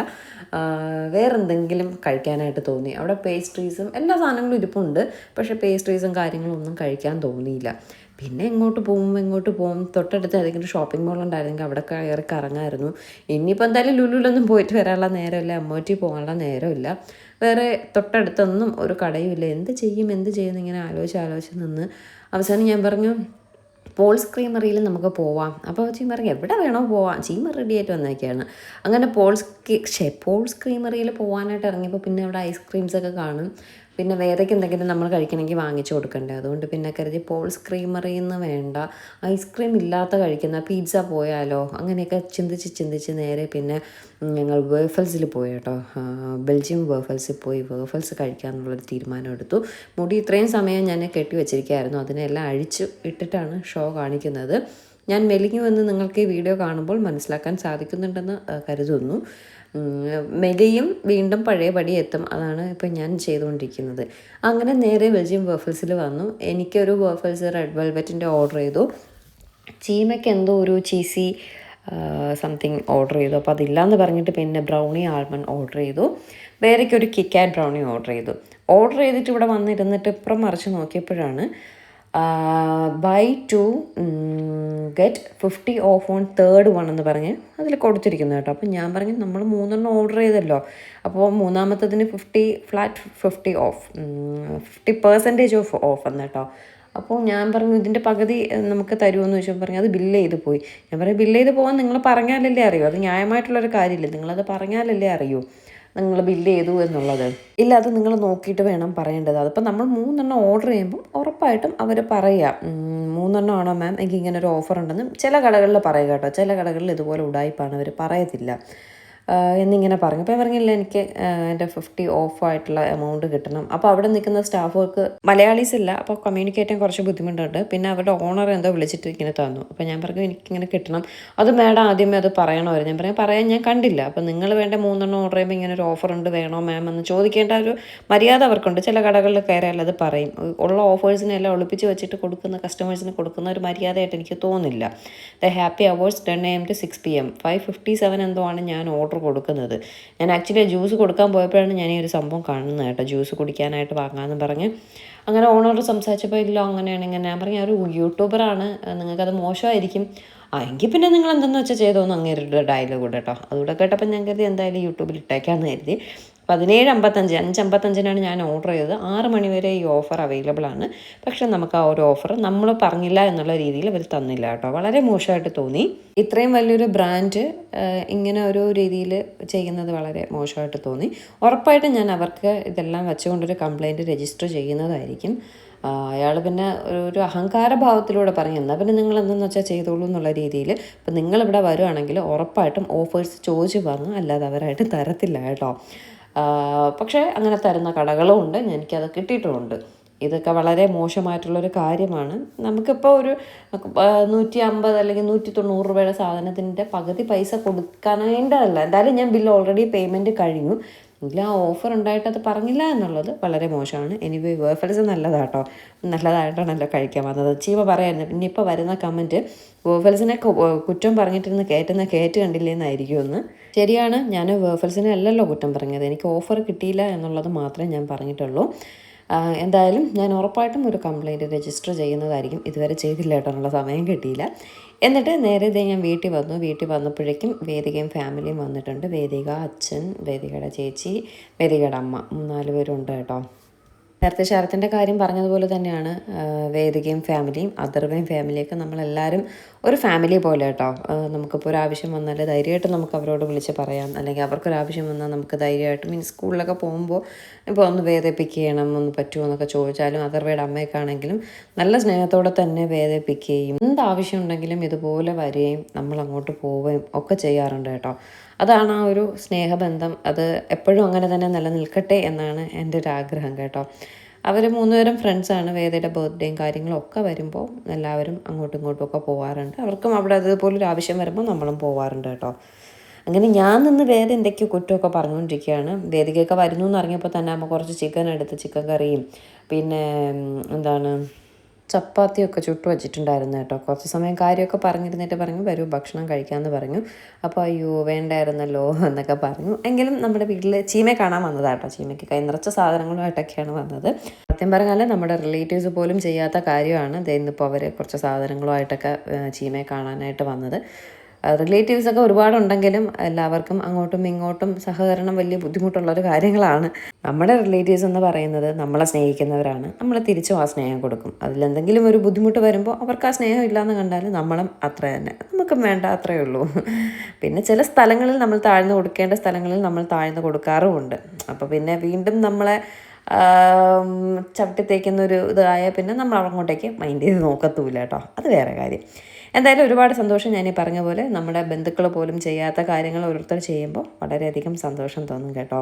വേറെന്തെങ്കിലും കഴിക്കാനായിട്ട് തോന്നി. അവിടെ പേസ്ട്രീസും എല്ലാ സാധനങ്ങളും ഇരിപ്പുണ്ട്. പക്ഷേ പേസ്ട്രീസും കാര്യങ്ങളും ഒന്നും കഴിക്കാൻ തോന്നിയില്ല. പിന്നെ എങ്ങോട്ട് പോകും എങ്ങോട്ട് പോകും. തൊട്ടടുത്ത് ഏതെങ്കിലും ഷോപ്പിംഗ് മോൾ ഉണ്ടായിരുന്നെങ്കിൽ അവിടെ കയറി കറങ്ങായിരുന്നു. ഇനിയിപ്പോൾ എന്തായാലും ലുലുലൊന്നും പോയിട്ട് വരാനുള്ള നേരമില്ല. അമ്മൂറ്റി പോകാനുള്ള നേരമില്ല. വേറെ തൊട്ടടുത്തൊന്നും ഒരു കടയുമില്ല. എന്ത് ചെയ്യും എന്ത് ചെയ്യും ഇങ്ങനെ ആലോചിച്ച് ആലോചിച്ച് നിന്ന് അവസാനം ഞാൻ പറഞ്ഞു പോൾസ് ക്രീമറിയിൽ നമുക്ക് പോവാം. അപ്പോൾ ചീമ പറഞ്ഞു എവിടെ വേണോ പോവാം. ചീമ റെഡി ആയിട്ട് വന്നേക്കാണ്. അങ്ങനെ പോൾസ് ഷേ പോൾസ് ക്രീമറിയിൽ പോകാനായിട്ട് ഇറങ്ങിയപ്പോൾ പിന്നെ അവിടെ ഐസ്ക്രീംസ് ഒക്കെ കാണും. പിന്നെ വേറേക്ക് എന്തെങ്കിലും നമ്മൾ കഴിക്കണമെങ്കിൽ വാങ്ങിച്ചു കൊടുക്കണ്ടേ? അതുകൊണ്ട് പിന്നെ കരുതി പോൾസ് ക്രീമറിയിൽ നിന്ന് വേണ്ട ഐസ്ക്രീം ഇല്ലാത്ത കഴിക്കുന്ന പിസ്സ പോയാലോ? അങ്ങനെയൊക്കെ ചിന്തിച്ച് ചിന്തിച്ച് നേരെ പിന്നെ ഞങ്ങൾ വേഫൽസിൽ പോയി കേട്ടോ. ബെൽജിയം വേഫൽസിൽ പോയി. വേഫൽസ് കഴിക്കാമെന്നുള്ളൊരു തീരുമാനം എടുത്തു മുടി ഇത്രയും സമയം ഞാൻ കെട്ടി വെച്ചിരിക്കുകയായിരുന്നു. അതിനെല്ലാം അഴിച്ചു ഇട്ടിട്ടാണ് ഷോ കാണിക്കുന്നത്. ഞാൻ മെലിഞ്ഞു എന്ന് നിങ്ങൾക്ക് ഈ വീഡിയോ കാണുമ്പോൾ മനസ്സിലാക്കാൻ സാധിക്കുന്നുണ്ടെന്ന് കരുതുന്നു. മെലിയും വീണ്ടും പഴയപടി എത്തും. അതാണ് ഇപ്പം ഞാൻ ചെയ്തുകൊണ്ടിരിക്കുന്നത്. അങ്ങനെ നേരെ ബെൽജിയം വേഫൽസിൽ വന്നു. എനിക്കൊരു വേഫൽസ് റെഡ് വെൽവെറ്റിന്റെ ഓർഡർ ചെയ്തു. ചീമയ്ക്ക് എന്തോ ഒരു ചീസി സംതിങ് ഓർഡർ ചെയ്തു. അപ്പോൾ അതില്ലാന്ന് പറഞ്ഞിട്ട് പിന്നെ ബ്രൗണി ആൽമണ്ട് ഓർഡർ ചെയ്തു. വേറെയൊക്കെ ഒരു കിക്കാറ്റ് ബ്രൗണി ഓർഡർ ചെയ്തു. ഓർഡർ ചെയ്തിട്ട് ഇവിടെ വന്നിരുന്നിട്ട് ഇപ്പുറം മറിച്ച് നോക്കിയപ്പോഴാണ് buy two get fifty off on third one എന്ന് പറഞ്ഞ് അതിൽ കൊടുത്തിരിക്കുന്നു കേട്ടോ. അപ്പോൾ ഞാൻ പറഞ്ഞു നമ്മൾ മൂന്നെണ്ണം ഓർഡർ ചെയ്തല്ലോ. അപ്പോൾ മൂന്നാമത്തതിന് fifty flat fifty off fifty percentage off off എന്ന് കേട്ടോ. അപ്പോൾ ഞാൻ പറഞ്ഞു ഇതിന്റെ പകുതി നമുക്ക് തരുമെന്ന് ചോദിച്ചപ്പോൾ പറഞ്ഞു അത് ബില്ല് ചെയ്ത് പോയി. ഞാൻ പറഞ്ഞു ബില്ല് ചെയ്ത് പോകാൻ നിങ്ങൾ പറഞ്ഞാലല്ലേ അറിയൂ. അത് ന്യായമായിട്ടുള്ളൊരു കാര്യമില്ലേ. നിങ്ങളത് പറഞ്ഞാലല്ലേ അറിയൂ. നിങ്ങൾ ബില്ല് ചെയ്തു എന്നുള്ളത്. ഇല്ല അത് നിങ്ങൾ നോക്കിയിട്ട് വേണം പറയേണ്ടത്. അതിപ്പോൾ നമ്മൾ മൂന്നെണ്ണം ഓർഡർ ചെയ്യുമ്പം ഉറപ്പായിട്ടും അവർ പറയുക മൂന്നെണ്ണം ആണോ മാം എനിക്ക് ഇങ്ങനെ ഒരു ഓഫർ ഉണ്ടെന്ന്. ചില കടകളിൽ പറയുക കേട്ടോ. ചില കടകളിൽ ഇതുപോലെ ഉടായ്പാണ് അവർ പറയത്തില്ല. എന്നിങ്ങനെ പറഞ്ഞു. അപ്പോൾ ഞാൻ പറഞ്ഞില്ല എനിക്ക് എന്റെ ഫിഫ്റ്റി ഓഫ് ആയിട്ടുള്ള എമൗണ്ട് കിട്ടണം. അപ്പോൾ അവിടെ നിൽക്കുന്ന സ്റ്റാഫുകൾക്ക് മലയാളീസ് ഇല്ല അപ്പോൾ കമ്മ്യൂണിക്കേറ്റ് ചെയ്യാൻ കുറച്ച് ബുദ്ധിമുട്ടുണ്ട്. പിന്നെ അവരുടെ ഓണർ എന്തോ വിളിച്ചിട്ട് ഇങ്ങനെ തന്നു. അപ്പോൾ ഞാൻ പറഞ്ഞു എനിക്കിങ്ങനെ കിട്ടണം. അത് മാഡം ആദ്യമേ അത് പറയണമായിരുന്നു. ഞാൻ പറയാം പറയാൻ ഞാൻ കണ്ടില്ല. അപ്പോൾ നിങ്ങൾ വേണ്ട മൂന്നെണ്ണം ഓർഡർ ചെയ്യുമ്പോൾ ഇങ്ങനെ ഒരു ഓഫർ ഉണ്ട് വേണോ മാം എന്ന് ചോദിക്കേണ്ട ഒരു മര്യാദ അവർക്കുണ്ട്. ചില കടകളിൽ കയറിയാൽ അത് പറയും. ഉള്ള ഓഫേഴ്സിനെല്ലാം ഒളിപ്പിച്ച് വെച്ചിട്ട് കൊടുക്കുന്ന കസ്റ്റമേഴ്സിന് കൊടുക്കുന്ന ഒരു മര്യാദയായിട്ട് എനിക്ക് തോന്നുന്നില്ല the happy hours ten A M to six P M five fifty seven എന്തോ ആണ് ഞാൻ ഓർഡർ കൊടുക്കുന്നത്. ഞാൻ ആക്ച്വലി ജ്യൂസ് കൊടുക്കാൻ പോയപ്പോഴാണ് ഞാൻ ഈ ഒരു സംഭവം കാണുന്നത് കേട്ടോ. ജ്യൂസ് കുടിക്കാനായിട്ട് വാങ്ങാമെന്ന് പറഞ്ഞ്. അങ്ങനെ ഓണറോട് സംസാരിച്ചപ്പോൾ ഇല്ല അങ്ങനെയാണ് ഇങ്ങനെ. ഞാൻ പറഞ്ഞു ഒരു യൂട്യൂബറാണ് നിങ്ങൾക്കത് മോശമായിരിക്കും. ആ എങ്കിൽ പിന്നെ നിങ്ങൾ എന്തെന്ന് വെച്ചാൽ ചെയ്തോന്ന്? അങ്ങേരുടെ ഡയലോഗ് കേട്ടോ. അതുകൂടെ കേട്ടപ്പോൾ ഞാൻ കരുതി എന്തായാലും യൂട്യൂബിൽ ഇട്ടേക്കാന്ന് കരുതി. പതിനേഴ് അമ്പത്തഞ്ച് അഞ്ച് അമ്പത്തഞ്ചിനാണ് ഞാൻ ഓർഡർ ചെയ്തത്. ആറ് മണി വരെ ഈ ഓഫർ അവൈലബിൾ ആണ്. പക്ഷെ നമുക്ക് ആ ഒരു ഓഫർ നമ്മൾ പറഞ്ഞില്ല എന്നുള്ള രീതിയിൽ അവർ തന്നില്ല കേട്ടോ. വളരെ മോശമായിട്ട് തോന്നി. ഇത്രയും വലിയൊരു ബ്രാൻഡ് ഇങ്ങനെ ഒരു രീതിയിൽ ചെയ്യുന്നത് വളരെ മോശമായിട്ട് തോന്നി. ഉറപ്പായിട്ടും ഞാൻ അവർക്ക് ഇതെല്ലാം വെച്ചുകൊണ്ടൊരു കംപ്ലൈന്റ് രജിസ്റ്റർ ചെയ്യുന്നതായിരിക്കും. അയാൾ പിന്നെ ഒരു- അഹങ്കാര ഭാവത്തിലൂടെ പറഞ്ഞു എന്നാൽ പിന്നെ നിങ്ങൾ എന്തെന്ന് വെച്ചാൽ ചെയ്തോളൂ എന്നുള്ള രീതിയിൽ ഇപ്പം നിങ്ങളിവിടെ വരുവാണെങ്കിൽ ഉറപ്പായിട്ടും ഓഫേഴ്സ് ചോദിച്ച് വാങ്ങും അല്ലാതെ അവരായിട്ട് തരത്തില്ല കേട്ടോ. പക്ഷേ അങ്ങനെ തരുന്ന കടകളും ഉണ്ട്. എനിക്കത് കിട്ടിയിട്ടുമുണ്ട്. ഇതൊക്കെ വളരെ മോശമായിട്ടുള്ളൊരു കാര്യമാണ്. നമുക്കിപ്പോൾ ഒരു നൂറ്റി അമ്പത് അല്ലെങ്കിൽ നൂറ്റി തൊണ്ണൂറ് രൂപയുടെ സാധനത്തിന്റെ പകുതി പൈസ കൊടുക്കാനായിട്ടല്ല. എന്തായാലും ഞാൻ ബില്ല് ഓൾറെഡി പേയ്മെന്റ് കഴിഞ്ഞു. എങ്കിൽ ആ ഓഫർ ഉണ്ടായിട്ട് അത് പറഞ്ഞില്ല എന്നുള്ളത് വളരെ മോശമാണ്. എനിവേ വേഫൽസ് നല്ലതാട്ടോ. നല്ലതായിട്ടാണല്ലോ കഴിക്കാൻ വന്നത്. ചീമ പറയായിരുന്നു പിന്നെ ഇപ്പോൾ വരുന്ന കമന്റ് വേഫൽസിനെ കുറ്റം പറഞ്ഞിട്ടിരുന്ന് കയറ്റുന്ന കയറ്റ് കണ്ടില്ലേന്നായിരിക്കും എന്ന് ശരിയാണ് ഞാൻ വേഫൽസിനെ അല്ലല്ലോ കുറ്റം പറഞ്ഞത്. എനിക്ക് ഓഫർ കിട്ടിയില്ല എന്നുള്ളത് മാത്രമേ ഞാൻ പറഞ്ഞിട്ടുള്ളൂ. എന്തായാലും ഞാൻ ഉറപ്പായിട്ടും ഒരു കംപ്ലയിന്റ് രജിസ്റ്റർ ചെയ്യുന്നതായിരിക്കും. ഇതുവരെ ചെയ്തില്ല കേട്ടോ സമയം കിട്ടിയില്ല. എന്നിട്ട് നേരെ ഇതേ ഞാൻ വീട്ടിൽ വന്നു. വീട്ടിൽ വന്നപ്പോഴേക്കും വേദികയും ഫാമിലിയും വന്നിട്ടുണ്ട്. വേദിക അച്ഛൻ വേദികയുടെ ചേച്ചി വേദികയുടെ അമ്മ. മൂന്നാൽ പേരുണ്ട് കേട്ടോ. നേരത്തെ ശരത്തിന്റെ കാര്യം പറഞ്ഞതുപോലെ തന്നെയാണ് വേദികയും ഫാമിലിയും അദർവയും ഫാമിലിയൊക്കെ നമ്മളെല്ലാവരും ഒരു ഫാമിലി പോലെ കേട്ടോ. നമുക്കിപ്പോൾ ഒരു ആവശ്യം വന്നാൽ ധൈര്യമായിട്ട് നമുക്ക് അവരോട് വിളിച്ച് പറയാം. അല്ലെങ്കിൽ അവർക്കൊരു ആവശ്യം വന്നാൽ നമുക്ക് ധൈര്യമായിട്ട് മീൻസ് സ്കൂളിലൊക്കെ പോകുമ്പോൾ ഇപ്പോൾ ഒന്ന് വേദപ്പിക്കണം ഒന്ന് പറ്റുമോ എന്നൊക്കെ ചോദിച്ചാലും അദർവയുടെ അമ്മയൊക്കെ ആണെങ്കിലും നല്ല സ്നേഹത്തോടെ തന്നെ വേദപ്പിക്കുകയും എന്ത് ആവശ്യം ഉണ്ടെങ്കിലും ഇതുപോലെ വരികയും നമ്മൾ അങ്ങോട്ട് പോവുകയും ഒക്കെ ചെയ്യാറുണ്ട് കേട്ടോ. അതാണ് ആ ഒരു സ്നേഹബന്ധം. അത് എപ്പോഴും അങ്ങനെ തന്നെ നിലനിൽക്കട്ടെ എന്നാണ് എന്റെ ഒരു ആഗ്രഹം കേട്ടോ. അവർ മൂന്നുപേരും ഫ്രണ്ട്സാണ് വേദയുടെ ബർത്ത്ഡേയും കാര്യങ്ങളും ഒക്കെ വരുമ്പോൾ എല്ലാവരും അങ്ങോട്ടും ഇങ്ങോട്ടും ഒക്കെ പോകാറുണ്ട് അവർക്കും അവിടെ അതുപോലെ ഒരു ആവശ്യം വരുമ്പോൾ നമ്മളും പോകാറുണ്ട് കേട്ടോ. അങ്ങനെ ഞാൻ നിന്ന് വേദ എന്തൊക്കെയോ കുറ്റമൊക്കെ പറഞ്ഞുകൊണ്ടിരിക്കുകയാണ്. വേദികയൊക്കെ വരുന്നു എന്ന് അറിഞ്ഞപ്പോൾ തന്നെ നമ്മൾ കുറച്ച് ചിക്കൻ എടുത്ത് ചിക്കൻ കറിയും. പിന്നെ എന്താണ് ചപ്പാത്തിയൊക്കെ ചുട്ട് വച്ചിട്ടുണ്ടായിരുന്നു കേട്ടോ. കുറച്ച് സമയം കാര്യമൊക്കെ പറഞ്ഞിരുന്നിട്ട് പറഞ്ഞു വരൂ ഭക്ഷണം കഴിക്കാമെന്ന് പറഞ്ഞു. അപ്പോൾ അയ്യോ വേണ്ടായിരുന്നല്ലോ എന്നൊക്കെ പറഞ്ഞു. എങ്കിലും നമ്മുടെ വീട്ടിൽ ചീമയെ കാണാൻ വന്നതാട്ടോ ചീമയ്ക്ക്. കൈ നിറച്ച സാധനങ്ങളുമായിട്ടൊക്കെയാണ് വന്നത്. സത്യം പറഞ്ഞാൽ നമ്മുടെ റിലേറ്റീവ്സ് പോലും ചെയ്യാത്ത കാര്യമാണ് ഇന്നിപ്പോൾ അവർ കുറച്ച് സാധനങ്ങളുമായിട്ടൊക്കെ ചീമയെ കാണാനായിട്ട് വന്നത്. റിലേറ്റീവ്സ് ഒക്കെ ഒരുപാടുണ്ടെങ്കിലും എല്ലാവർക്കും അങ്ങോട്ടും ഇങ്ങോട്ടും സഹകരണം വലിയ ബുദ്ധിമുട്ടുള്ള ഒരു കാര്യങ്ങളാണ്. നമ്മുടെ റിലേറ്റീവ്സ് എന്ന് പറയുന്നത് നമ്മളെ സ്നേഹിക്കുന്നവരാണ്. നമ്മൾ തിരിച്ചും ആ സ്നേഹം കൊടുക്കും. അതിലെന്തെങ്കിലും ഒരു ബുദ്ധിമുട്ട് വരുമ്പോൾ അവർക്ക് ആ സ്നേഹം ഇല്ലയെന്ന് കണ്ടാൽ നമ്മളും അത്ര തന്നെ. നമുക്കും വേണ്ട അത്രയേ ഉള്ളൂ. പിന്നെ ചില സ്ഥലങ്ങളിൽ നമ്മൾ താഴ്ന്നു കൊടുക്കേണ്ട സ്ഥലങ്ങളിൽ നമ്മൾ താഴ്ന്നു കൊടുക്കാറുമുണ്ട്. അപ്പോൾ പിന്നെ വീണ്ടും നമ്മളെ ചവിട്ടി തേക്കുന്ന ഒരു ഇതായ പിന്നെ നമ്മൾ അങ്ങോട്ടേക്ക് മൈൻഡ് ചെയ്ത് നോക്കത്തൂല കേട്ടോ. അത് വേറെ കാര്യം. എന്തായാലും ഒരുപാട് സന്തോഷം ഞാൻ ഈ പറഞ്ഞ പോലെ നമ്മുടെ ബന്ധുക്കൾ പോലും ചെയ്യാത്ത കാര്യങ്ങൾ ഓരോരുത്തർ ചെയ്യുമ്പോൾ വളരെയധികം സന്തോഷം തോന്നും കേട്ടോ.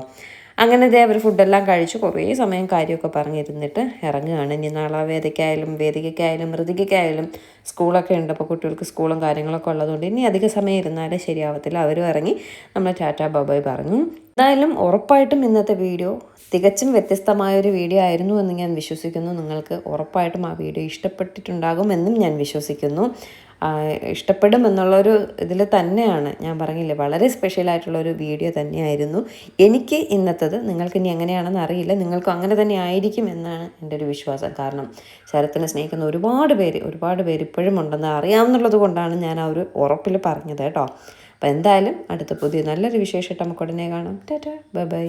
അങ്ങനെ ഇതേ അവർ ഫുഡെല്ലാം കഴിച്ചു കുറേ സമയം കാര്യമൊക്കെ പറഞ്ഞിരുന്നിട്ട് ഇറങ്ങുകയാണ്. ഇനി നാളെ വേദിക്കായാലും വേദികയ്ക്കായാലും മൃതികയ്ക്കായാലും സ്കൂളൊക്കെ ഉണ്ട് അപ്പോൾ കുട്ടികൾക്ക് സ്കൂളും കാര്യങ്ങളൊക്കെ ഉള്ളതുകൊണ്ട് ഇനി അധിക സമയം ഇരുന്നാലേ ശരിയാവത്തില്ല. അവരും ഇറങ്ങി നമ്മൾ ടാറ്റ ബബായ് പറഞ്ഞു. എന്തായാലും ഉറപ്പായിട്ടും ഇന്നത്തെ വീഡിയോ തികച്ചും വ്യത്യസ്തമായ ഒരു വീഡിയോ ആയിരുന്നു എന്ന് ഞാൻ വിശ്വസിക്കുന്നു. നിങ്ങൾക്ക് ഉറപ്പായിട്ടും ആ വീഡിയോ ഇഷ്ടപ്പെട്ടിട്ടുണ്ടാകുമെന്നും ഞാൻ വിശ്വസിക്കുന്നു. ഇഷ്ടപ്പെടും എന്നുള്ളൊരു ഇതിൽ തന്നെയാണ്. ഞാൻ പറഞ്ഞില്ലേ വളരെ സ്പെഷ്യലായിട്ടുള്ള ഒരു വീഡിയോ തന്നെയായിരുന്നു. എനിക്ക് ഇന്നത്തത് നിങ്ങൾക്ക് ഇനി എങ്ങനെയാണെന്ന് അറിയില്ല. നിങ്ങൾക്കും അങ്ങനെ തന്നെ ആയിരിക്കും എന്നാണ് എന്റെ ഒരു വിശ്വാസം. കാരണം ശരത്തിനെ സ്നേഹിക്കുന്ന ഒരുപാട് പേര് ഒരുപാട് പേര് ഇപ്പോഴും ഉണ്ടെന്ന് അറിയാമെന്നുള്ളത് കൊണ്ടാണ് ഞാൻ ആ ഒരു ഉറപ്പിൽ പറഞ്ഞത് കേട്ടോ. അപ്പോൾ എന്തായാലും അടുത്ത പുതിയ നല്ലൊരു വിശേഷം നമുക്ക് ഉടനെ കാണാം. Tata bye bye.